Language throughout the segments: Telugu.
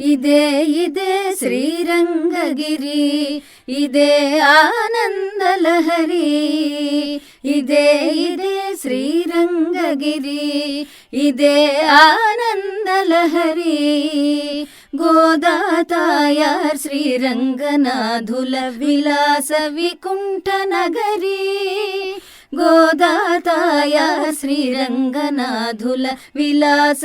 ఇదే ఇదే శ్రీరంగగిరి ఇదే ఆనందలహరి ఇదే ఇదే శ్రీరంగగిరి ఇదే ఆనందలహరి. గోదాతాయార్ శ్రీరంగనాథుల విలాస వికుంఠ నగరి గోదాతాయ శ్రీరంగనాథుల విలాస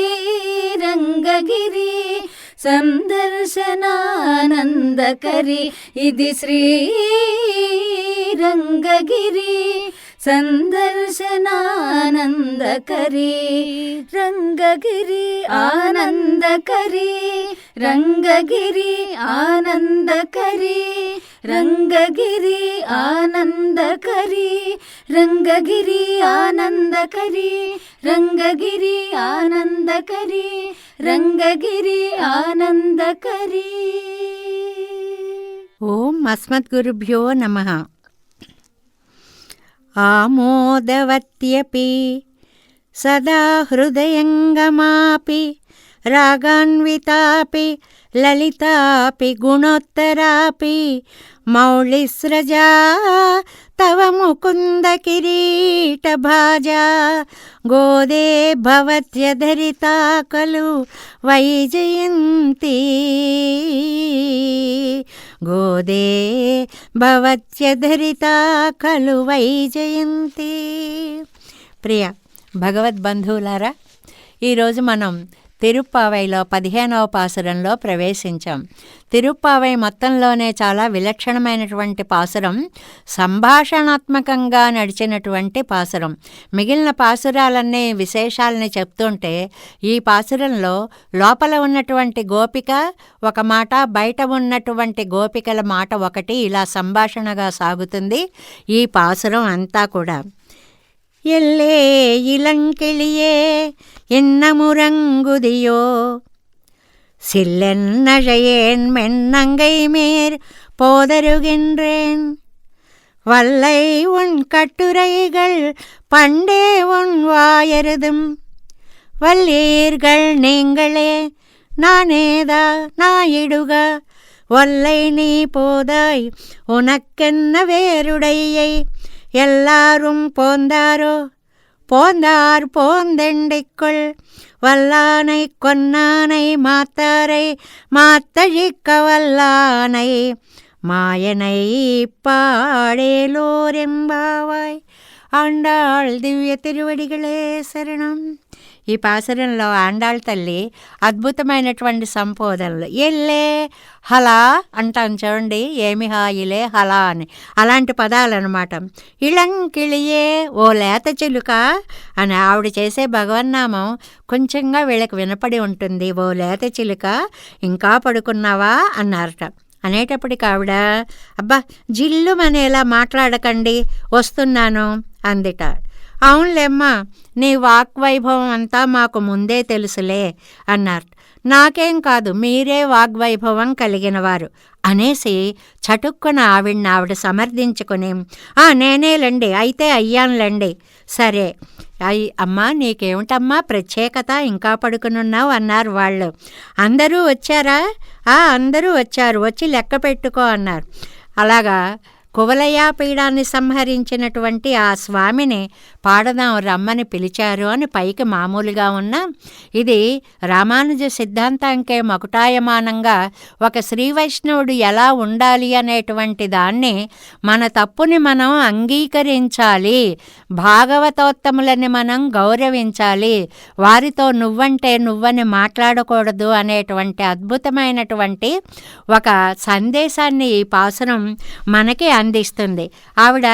రంగగిరి సందర్శనానందకరి. ఇది శ్రీ రంగగిరి సందర్శనానందకరి. రంగగిరి ఆనందకరి. రంగగిరి ఆనందకరి. రంగగిరి ఆనందకరి రంగగిరి ఆనందకరి రంగగిరి ఆనందకరి రంగగిరి ఆనందకరి. ఓం అస్మద్గురుభ్యో నమ. ఆమోదవత్యపి సదా హృదయంగమాపి రాగాన్వితాపి లలితాపి గుణోత్తరాపి మౌళిస్రజా తవ ముకుంద కిరీటభాజా గోదే భవత్యధరితా కలు వైజయంతి. గోదే భవత్యధరితా ఖలు వైజయంతి. ప్రియ భగవద్బంధువులారా ఈరోజు మనం తిరుప్పావైలో పదిహేనవ పాసురంలో ప్రవేశించాం. తిరుప్పావై మొత్తంలోనే చాలా విలక్షణమైనటువంటి పాసురం సంభాషణాత్మకంగా నడిచినటువంటి పాసురం. మిగిలిన పాసురాలన్నీ విశేషాలని చెప్తుంటే ఈ పాసురంలో లోపల ఉన్నటువంటి గోపిక ఒక మాట బయట ఉన్నటువంటి గోపికల మాట ఒకటి ఇలా సంభాషణగా సాగుతుంది. ఈ పాసురం అంతా కూడా எல்லே இளங்கிளியே என்ன என்னமுறங்குதியோ சில்லென்னழையேன் மென்னங்கை மேற் போதருகின்றேன். வல்லை உன் கட்டுரைகள் பண்டே உன் வாயருதும். வல்லீர்கள் நீங்களே நானேதா நாயிடுக? ஒல்லை நீ போதாய் உனக்கென்ன வேறுடையை? எல்லாரும் போந்தாரோ? போந்தார் போந்தெண்டைக்குள். வல்லானை கொன்னானை மாத்தாரை மாத்தழிக்க வல்லானை. மாயனை பாடேலோர் எம்பாவாய் ஆண்டாள் திவ்ய திருவடிகளே சரணம். ఈ పాసరంలో ఆండాళ్ తల్లి అద్భుతమైనటువంటి సంబోధనలు. ఎల్లే హలా అంటాం చూడండి ఏమి హాయిలే హలా అని. అలాంటి పదాలు అనమాట ఇళంకిళియే ఓ లేత చిలుక అని ఆవిడ చేసే భగవన్నామం కొంచెంగా వీళ్ళకి వినపడి ఉంటుంది. ఓ లేత చిలుక ఇంకా పడుకున్నావా? అన్నారట. అనేటప్పటికి ఆవిడ అబ్బా జిల్లుమనేలా మాట్లాడకండి వస్తున్నాను అందిట. అవునులేమ్మా నీ వాగ్వైభవం అంతా మాకు ముందే తెలుసులే అన్నారు నాకేం కాదు మీరే వాగ్వైభవం కలిగినవారు అనేసి చటుక్కున ఆవిడ్ని ఆవిడ సమర్థించుకుని "ఆ, నేనేలండి అయితే అయ్యానులండి. సరే అయ్యి అమ్మా నీకేమిటమ్మా ప్రత్యేకత ఇంకా పడుకునున్నావు? అన్నారు వాళ్ళు. అందరూ వచ్చారా? ఆ అందరూ వచ్చారు వచ్చి లెక్క పెట్టుకో అన్నారు. అలాగా కువలయాపీడాన్ని సంహరించినటువంటి ఆ స్వామిని పాడదాం రమ్మని పిలిచారు అని పైకి మామూలుగా ఉన్న ఇది రామానుజ సిద్ధాంతానికే మకుటాయమానంగా ఒక శ్రీ వైష్ణవుడు ఎలా ఉండాలి అనేటువంటి దాన్ని మన తప్పుని మనం అంగీకరించాలి భాగవతోత్తములని మనం గౌరవించాలి వారితో నువ్వంటే నువ్వని మాట్లాడకూడదు అనేటువంటి అద్భుతమైనటువంటి ఒక సందేశాన్ని ఈ పాసురం మనకి అందిస్తుంది ఆవిడ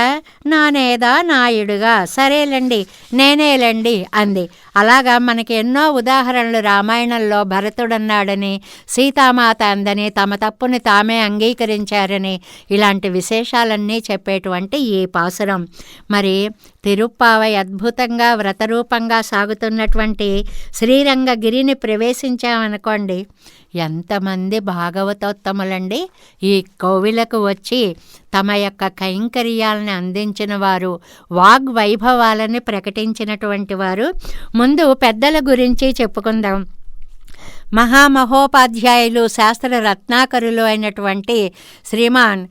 నానేదా నాయుడుగా సరేలండి నేనేలండి అంది. అలాగా మనకి ఎన్నో ఉదాహరణలు రామాయణంలో భరతుడన్నాడని సీతామాత అందని తమ తప్పుని తామే అంగీకరించారని ఇలాంటి విశేషాలన్నీ చెప్పేటువంటి ఈ పాసురం. మరి తిరుప్పావై అద్భుతంగా వ్రతరూపంగా సాగుతున్నటువంటి శ్రీరంగగిరిని ప్రవేశించామనుకోండి ఎంతమంది భాగవతోత్తములండి ఈ కోవిలకు వచ్చి తమ యొక్క కైంకర్యాలను అందించిన వారు వాగ్వైభవాలని ప్రకటించినటువంటి వారు. ముందు పెద్దల గురించి చెప్పుకుందాం. మహామహోపాధ్యాయులు శాస్త్ర రత్నాకరులు అయినటువంటి శ్రీమాన్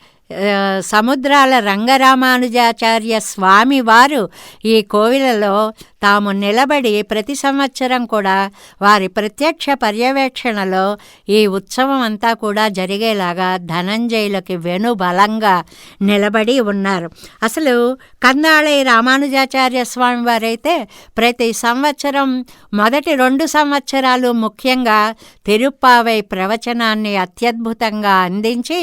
సముద్రాల రంగరామానుజాచార్య స్వామి వారు ఈ కోవిలలో తాము నిలబడి ప్రతి సంవత్సరం కూడా వారి ప్రత్యక్ష పర్యవేక్షణలో ఈ ఉత్సవం అంతా కూడా జరిగేలాగా ధనంజయులకి వెను బలంగా నిలబడి ఉన్నారు. అసలు కందాళి రామానుజాచార్య స్వామి వారైతే ప్రతి సంవత్సరం మొదటి రెండు సంవత్సరాలు ముఖ్యంగా తిరుప్పావై ప్రవచనాన్ని అత్యద్భుతంగా అందించి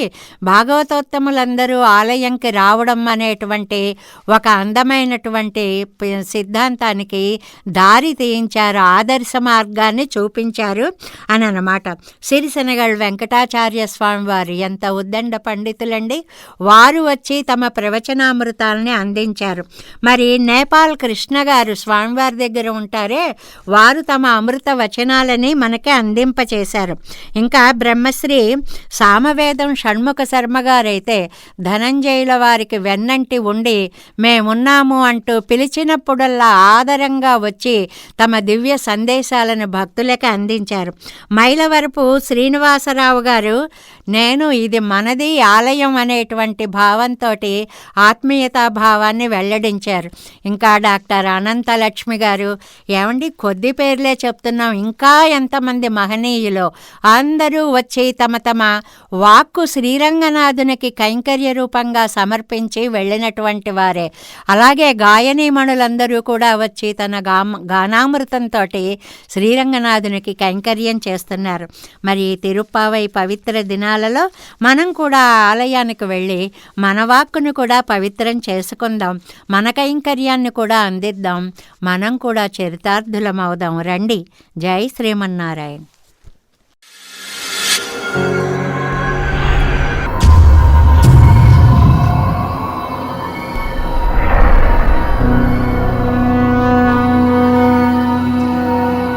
భాగవతోత్తములందరూ ఆలయంకి రావడం అనేటువంటి ఒక అందమైనటువంటి సిద్ధాంతానికి దారి తీయించారు ఆదర్శ మార్గాన్ని చూపించారు అని అనమాట సిరిసెనగల్ వెంకటాచార్య స్వామి వారు ఎంత ఉద్దండ పండితులండి. వారు వచ్చి తమ ప్రవచనామృతాలని అందించారు. మరి నేపాల్ కృష్ణ గారు స్వామివారి దగ్గర ఉంటారే వారు తమ అమృత వచనాలని మనకి అందింపచేశారు. ఇంకా బ్రహ్మశ్రీ సామవేదం షణ్ముఖ శర్మ గారైతే ధనంజయుల వారికి వెన్నంటి ఉండి మేమున్నాము అంటూ పిలిచినప్పుడల్లా ఆదరంగా వచ్చి తమ దివ్య సందేశాలను భక్తులకి అందించారు. మైలవరపు శ్రీనివాసరావు గారు నేను ఇది మనది ఆలయం అనేటువంటి భావంతో ఆత్మీయతా భావాన్ని వెల్లడించారు. ఇంకా డాక్టర్ అనంతలక్ష్మి గారు ఏమండి కొద్ది పేర్లే చెప్తున్నాం. ఇంకా ఎంతమంది మహనీయులు? అందరూ వచ్చి తమ తమ వాక్కు శ్రీరంగనాథునికి కైంకర్య రూపంగా సమర్పించి వెళ్ళినటువంటి వారే. అలాగే గాయనీమణులందరూ కూడా వచ్చి తన గామ గానామృతంతో శ్రీరంగనాథునికి కైంకర్యం చేస్తున్నారు. మరి తిరుప్పావై పవిత్ర దినాలలో మనం కూడా ఆలయానికి వెళ్ళి మన వాక్కును కూడా పవిత్రం చేసుకుందాం. మన కైంకర్యాన్ని కూడా అందిద్దాం. మనం కూడా చరితార్థులం అవుదాం రండి. జై శ్రీమన్నారాయణ.